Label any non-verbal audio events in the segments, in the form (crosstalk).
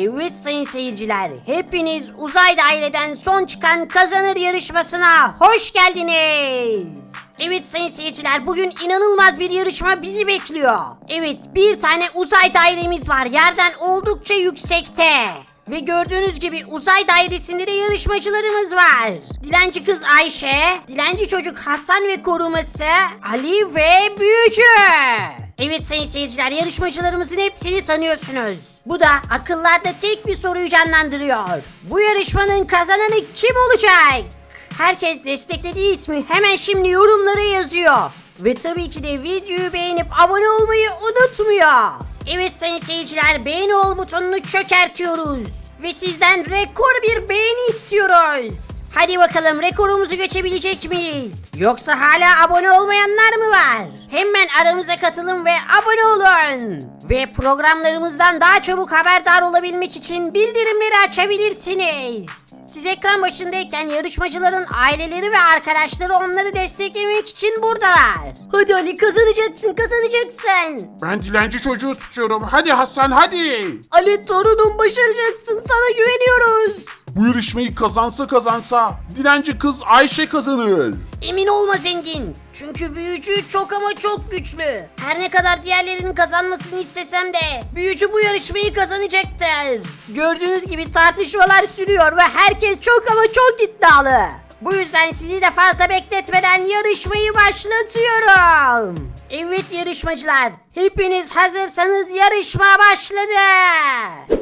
Evet sayın seyirciler, hepiniz uzay daireden son çıkan kazanır yarışmasına hoş geldiniz. Evet sayın seyirciler, bugün inanılmaz bir yarışma bizi bekliyor. Evet, bir tane uzay dairemiz var, yerden oldukça yüksekte. Ve gördüğünüz gibi uzay dairesinde de yarışmacılarımız var. Dilenci kız Ayşe, dilenci çocuk Hasan ve koruması Ali ve Büyücü. Evet sayın seyirciler yarışmacılarımızın hepsini tanıyorsunuz. Bu da akıllarda tek bir soruyu canlandırıyor. Bu yarışmanın kazananı kim olacak? Herkes desteklediği ismi hemen şimdi yorumlara yazıyor. Ve tabii ki de videoyu beğenip abone olmayı unutmuyor. Evet sayın seyirciler beğeni ol butonunu çökertiyoruz. Ve sizden rekor bir beğeni istiyoruz. Hadi bakalım rekorumuzu geçebilecek miyiz? Yoksa hala abone olmayanlar mı var? Hemen aramıza katılın ve abone olun. Ve programlarımızdan daha çabuk haberdar olabilmek için bildirimleri açabilirsiniz. Siz ekran başındayken yarışmacıların aileleri ve arkadaşları onları desteklemek için buradalar. Hadi Ali kazanacaksın kazanacaksın. Ben dilenci çocuğu tutuyorum. Hadi Hasan hadi. Ali torunum başaracaksın sana güveniyoruz. Bu yarışmayı kazansa kazansa dilenci kız Ayşe kazanır. Emin olma zengin. Çünkü büyücü çok ama çok güçlü. Her ne kadar diğerlerinin kazanmasını istesem de büyücü bu yarışmayı kazanacaktır. Gördüğünüz gibi tartışmalar sürüyor ve herkes çok ama çok iddialı. Bu yüzden sizi de fazla bekletmeden yarışmayı başlatıyorum. Evet yarışmacılar, hepiniz hazırsanız yarışma başladı.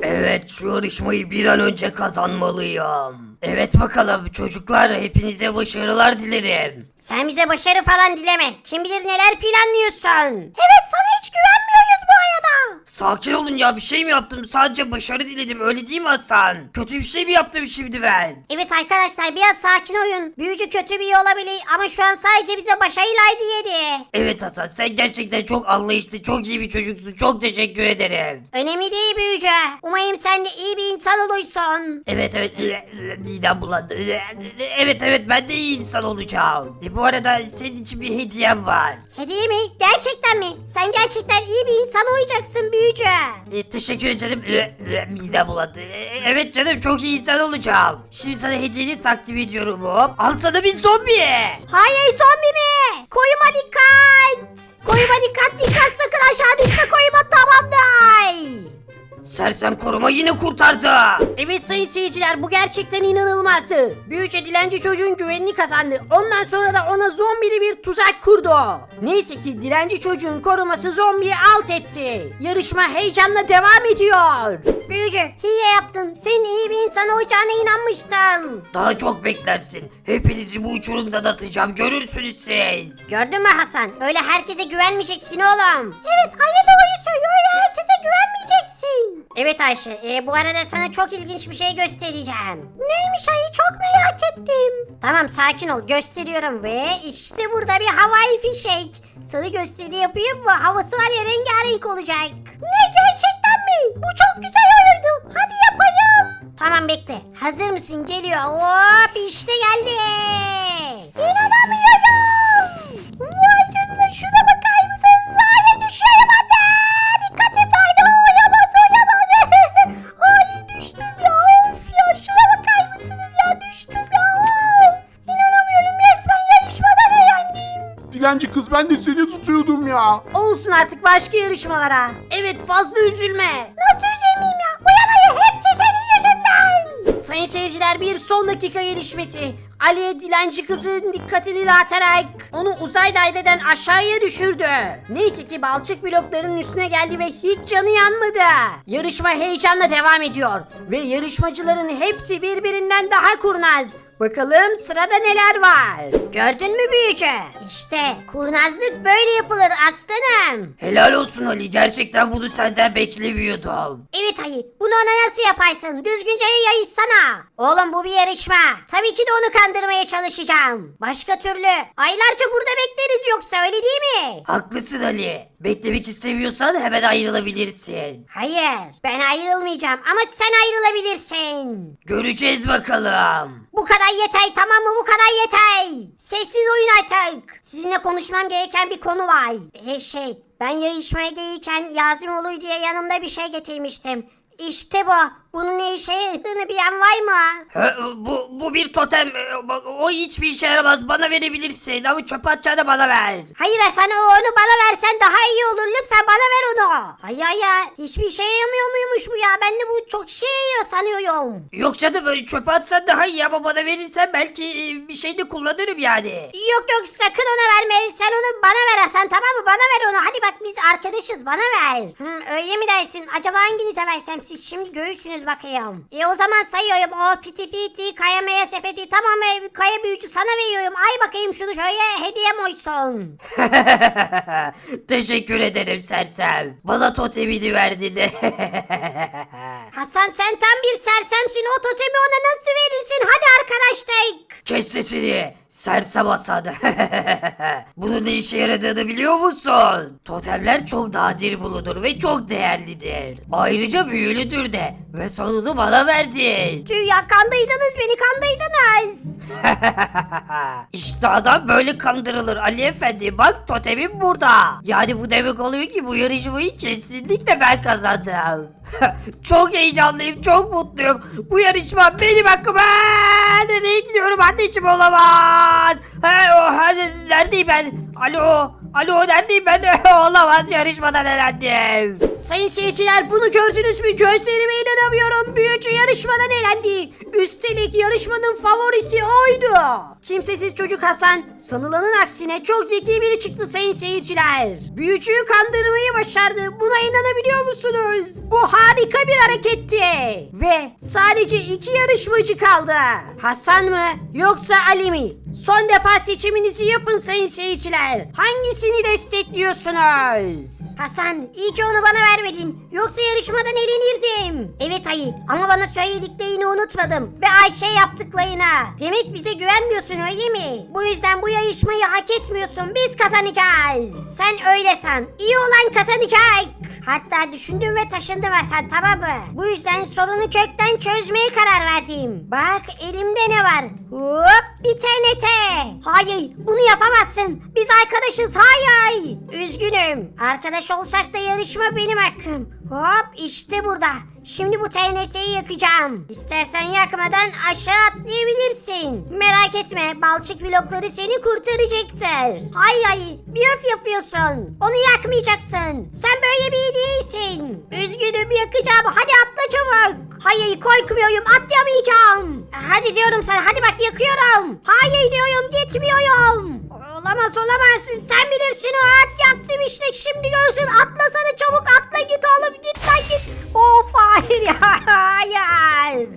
Evet şu yarışmayı bir an önce kazanmalıyım. Evet bakalım çocuklar hepinize başarılar dilerim. Sen bize başarı falan dileme. Kim bilir neler planlıyorsun. Evet sana hiç güvenmiyoruz bu arada. Sakin olun ya bir şey mi yaptım sadece başarı diledim öyle değil mi Hasan? Kötü bir şey mi yaptım şimdi ben? Evet arkadaşlar biraz sakin oyun. Büyücü kötü biri olabilir ama şu an sadece bize başarılaydı yedi. Evet Hasan sen gerçekten çok anlayışlı çok iyi bir çocuksun çok teşekkür ederim. Önemli değil büyücü. Umarım sen de iyi bir insan olursun. Evet evet midem bulandı. Evet evet ben de iyi insan olacağım. E, bu arada senin için bir hediyem var. Hediye mi? Gerçekten mi? Sen gerçekten iyi bir insan olacaksın büyücü. E, teşekkür ederim. Midem bulandı. E, Evet canım çok iyi insan olacağım. Şimdi sana hediyeni takdim ediyorum hop. Al sana bir zombi. Hayır zombi mi? Koyuma dikkat. Koyuma dikkat dikkat sakın aşağı düşme koyuma tamamdır. Sersem koruma yine kurtardı. Evet sayın seyirciler bu gerçekten inanılmazdı. Büyüce dilenci çocuğun güvenini kazandı. Ondan sonra da ona zombili bir tuzak kurdu. Neyse ki dilenci çocuğun koruması zombiyi alt etti. Yarışma heyecanla devam ediyor. Büyücü hile yaptın. Senin iyi bir insan olacağına inanmıştım. Daha çok beklersin. Hepinizi bu uçurumdan atacağım. Görürsünüz siz. Gördün mü Hasan? Öyle herkese güvenmeyeceksin oğlum. Evet Ayı doğruyu söylüyor. Öyle herkese güvenmeyeceksin. Evet Ayşe. e, bu arada sana çok ilginç bir şey göstereceğim. Neymiş Ayı? Çok merak ettim. Tamam sakin ol. Gösteriyorum ve işte burada bir havai fişek. Sana gösteri yapayım mı? Havası var ya rengarenk olacak. Ne gerçekten mi? Bu çok güzel olurdu. Hadi yapayım. Tamam bekle. Hazır mısın? Geliyor. Hop işte geldi. Dilenci kız ben de seni tutuyordum ya. Olsun artık başka yarışmalara. Evet fazla üzülme. Nasıl üzülmeyeyim ya? Uyan ayı hepsi senin yüzünden. Sayın seyirciler bir son dakika gelişmesi. Ali dilenci kızın dikkatini dağıtarak onu uzay daireden aşağıya düşürdü. Neyse ki balçık bloklarının üstüne geldi ve hiç canı yanmadı. Yarışma heyecanla devam ediyor. Ve yarışmacıların hepsi birbirinden daha kurnaz. Bakalım sırada neler var. Gördün mü büyücü? İşte kurnazlık böyle yapılır aslanım. Helal olsun Ali. Gerçekten bunu senden beklemiyordum. Evet ayı bunu ona nasıl yaparsın? Düzgünce yarışsana. Oğlum bu bir yarışma. Tabii ki de onu kandırmaya çalışacağım. Başka türlü aylarca burada bekleriz yoksa öyle değil mi? Haklısın Ali. Beklemek istemiyorsan hemen ayrılabilirsin. Hayır ben ayrılmayacağım ama sen ayrılabilirsin. Göreceğiz bakalım. Bu kadar yeter tamam mı bu kadar yeter. Sessiz oyun artık. Sizinle konuşmam gereken bir konu var. Ee, şey ben yarışmaya gelirken lazım olur diye yanımda bir şey getirmiştim. İşte bu. Bunun ne işe yaradığını bilen var mı? Ha, bu, bu bir totem. Ee, O hiçbir işe yaramaz. Bana verebilirsin ama çöp atacağını bana ver. Hayır Hasan o onu bana versen daha iyi olur. Lütfen bana ver onu. Hayır hayır. Hiçbir şey yaramıyor muymuş bu ya? Ben de bu çok işe yarıyor sanıyorum. Yok canım böyle çöpe atsan daha iyi ama bana verirsen belki e, bir şey de kullanırım yani. Yok yok sakın ona verme. Sen onu bana ver Hasan tamam mı? Bana ver onu. Hadi bak biz arkadaşız bana ver. Hı, öyle mi dersin? Acaba hanginize versem siz şimdi göğüsünüz bakayım. E o zaman sayıyorum. O piti piti kaya maya sepeti tamam mı? Kaya büyücü sana veriyorum. Ay bakayım şunu şöyle hediyem olsun. (laughs) Teşekkür ederim sersem. Bana totemini verdin. (laughs) Hasan sen tam bir sersemsin. O totemi ona nasıl verirsin? Hadi arkadaşlar. Kes sesini. Sersem Hasan. (laughs) Bunun ne işe yaradığını biliyor musun? Totemler çok nadir bulunur ve çok değerlidir. Ayrıca büyülüdür de ve sonunu bana verdin. Tüh ya kandıydınız beni kandıydınız. (laughs) işte adam böyle kandırılır Ali Efendi. Bak totemim burada. Yani bu demek oluyor ki bu yarışmayı kesinlikle ben kazandım. (laughs) çok heyecanlıyım, çok mutluyum. Bu yarışma benim hakkım. Aa, Nereye gidiyorum anneciğim olamaz. Ha, o, hadi, neredeyim ben? Alo, alo neredeyim ben? (laughs) olamaz yarışmadan elendim. Sayın seyirciler bunu gördünüz mü? Gözlerime inanamıyorum. Büyücü yarışmadan elendi. Üstelik yarışmanın favorisi oydu. Kimsesiz çocuk Hasan sanılanın aksine çok zeki biri çıktı sayın seyirciler. Büyücüyü kandırmayı başardı. Buna inanabiliyor musunuz? Bu harika bir hareketti. Ve sadece iki yarışmacı kaldı. Hasan mı yoksa Ali mi? Son defa seçiminizi yapın sayın seyirciler. Hangisini destekliyorsunuz? Hasan iyi ki onu bana vermedin. Yoksa yarışmadan elenirdim. Evet Ayı ama bana söylediklerini unutmadım. Ve Ayşe yaptıklarına. Demek bize güvenmiyorsun öyle mi? Bu yüzden bu yarışmayı hak etmiyorsun. Biz kazanacağız. Sen öyle san. İyi olan kazanacak. Hatta düşündüm ve taşındım Hasan tamam mı? Bu yüzden sorunu kökten çözmeye karar verdim. Bak elimde ne var? Hop bir TNT. Hayır bunu yapamazsın. Biz arkadaşız hayır. Üzgünüm. Arkadaş olsak da yarışma benim hakkım. Hop işte burada. Şimdi bu TNT'yi yakacağım. İstersen yakmadan aşağı atlayabilirsin. Merak etme balçık blokları seni kurtaracaktır. Hay hay bir yapıyorsun. Onu yakmayacaksın. Sen böyle bir değilsin. Üzgünüm yakacağım. Hadi atla çabuk. Hayır korkmuyorum atlamayacağım. Hadi diyorum sana hadi bak yakıyorum. Hayır diyorum gitmiyorum. Olamaz olamaz sen bilirsin o at yaktım işte şimdi görsün atlasana çabuk atla git oğlum git lan git. Hayır.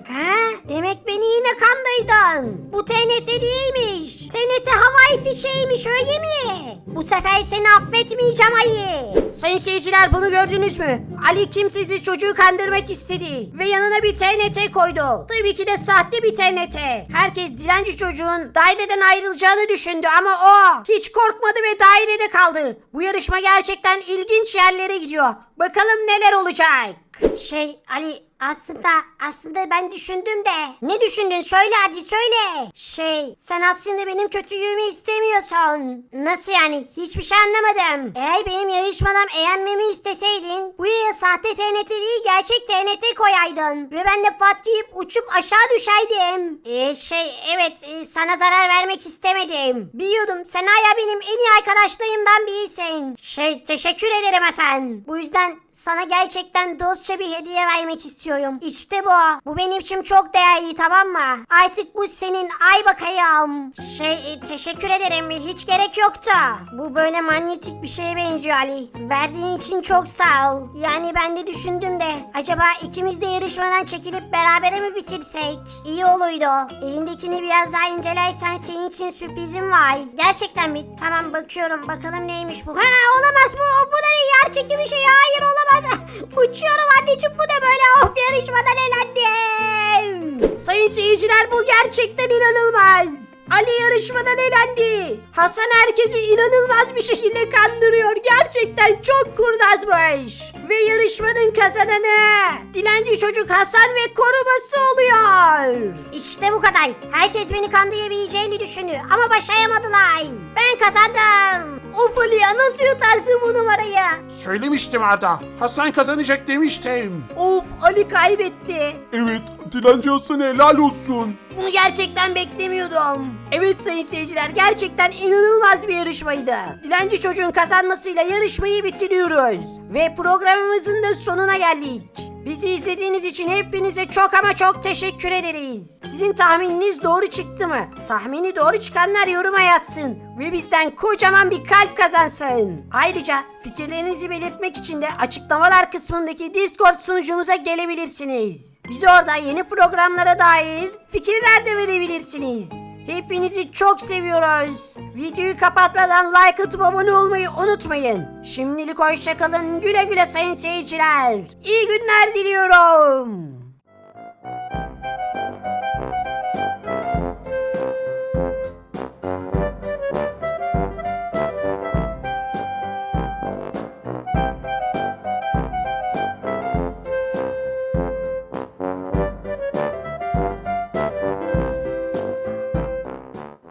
He? Demek beni yine kandıydın. Bu TNT değilmiş. TNT havai fişeğiymiş öyle mi? Bu sefer seni affetmeyeceğim ayı. Sayın seyirciler bunu gördünüz mü? Ali kimsesiz çocuğu kandırmak istedi. Ve yanına bir TNT koydu. Tabii ki de sahte bir TNT. Herkes dilenci çocuğun daireden ayrılacağını düşündü ama o hiç korkmadı ve dairede kaldı. Bu yarışma gerçekten ilginç yerlere gidiyor. Bakalım neler olacak. Şey Ali aslında aslında ben düşündüm de. Ne düşündün söyle hadi söyle. Şey sen aslında benim kötülüğümü istemiyorsun. Nasıl yani hiçbir şey anlamadım. Eğer benim yarışmadan eğlenmemi isteseydin bu yaya sahte TNT değil gerçek TNT koyaydın. Ve ben de patlayıp uçup aşağı düşeydim. Ee, şey evet e, sana zarar vermek istemedim. Biliyordum sen hala benim en iyi arkadaşlarımdan birisin. Şey teşekkür ederim Hasan. Bu yüzden sana gerçekten dostça bir hediye vermek istiyorum. İşte bu. Bu benim için çok değerli tamam mı? Artık bu senin ay bakayım. Şey e, teşekkür ederim hiç gerek yoktu. Bu böyle manyetik bir şeye benziyor Ali. Verdiğin için çok sağ ol. Yani ben de düşündüm de acaba ikimiz de yarışmadan çekilip berabere mi bitirsek? İyi oluydu. Elindekini biraz daha incelersen senin için sürprizim var. Gerçekten mi? Tamam bakıyorum bakalım neymiş bu. Ha olamaz bu. Bu da ne yer çekimi şey. Hayır olamaz. (laughs) Uçuyorum anneciğim bu ne böyle? Of yarışmadan elendim. Sayın seyirciler bu gerçekten inanılmaz. Ali yarışmadan elendi. Hasan herkesi inanılmaz bir şekilde kandırıyor. Gerçekten çok kurnazmış. Ve yarışmanın kazananı dilenci çocuk Hasan ve koruması oluyor. İşte bu kadar. Herkes beni kandırabileceğini düşündü ama başaramadılar. Ben kazandım. Of Ali ya nasıl yutarsın bu numarayı? Söylemiştim Arda. Hasan kazanacak demiştim. Of Ali kaybetti. Evet, dilenci Hasan helal olsun. Bunu gerçekten beklemiyordum. Evet sayın seyirciler gerçekten inanılmaz bir yarışmaydı. Dilenci çocuğun kazanmasıyla yarışmayı bitiriyoruz. Ve programımızın da sonuna geldik. Bizi izlediğiniz için hepinize çok ama çok teşekkür ederiz. Sizin tahmininiz doğru çıktı mı? Tahmini doğru çıkanlar yoruma yazsın. Ve bizden kocaman bir kalp kazansın. Ayrıca fikirlerinizi belirtmek için de açıklamalar kısmındaki Discord sunucumuza gelebilirsiniz. Bizi orada yeni programlara dair fikirler de verebilirsiniz. Hepinizi çok seviyoruz. Videoyu kapatmadan like atıp abone olmayı unutmayın. Şimdilik hoşçakalın. Güle güle sayın seyirciler. İyi günler diliyorum.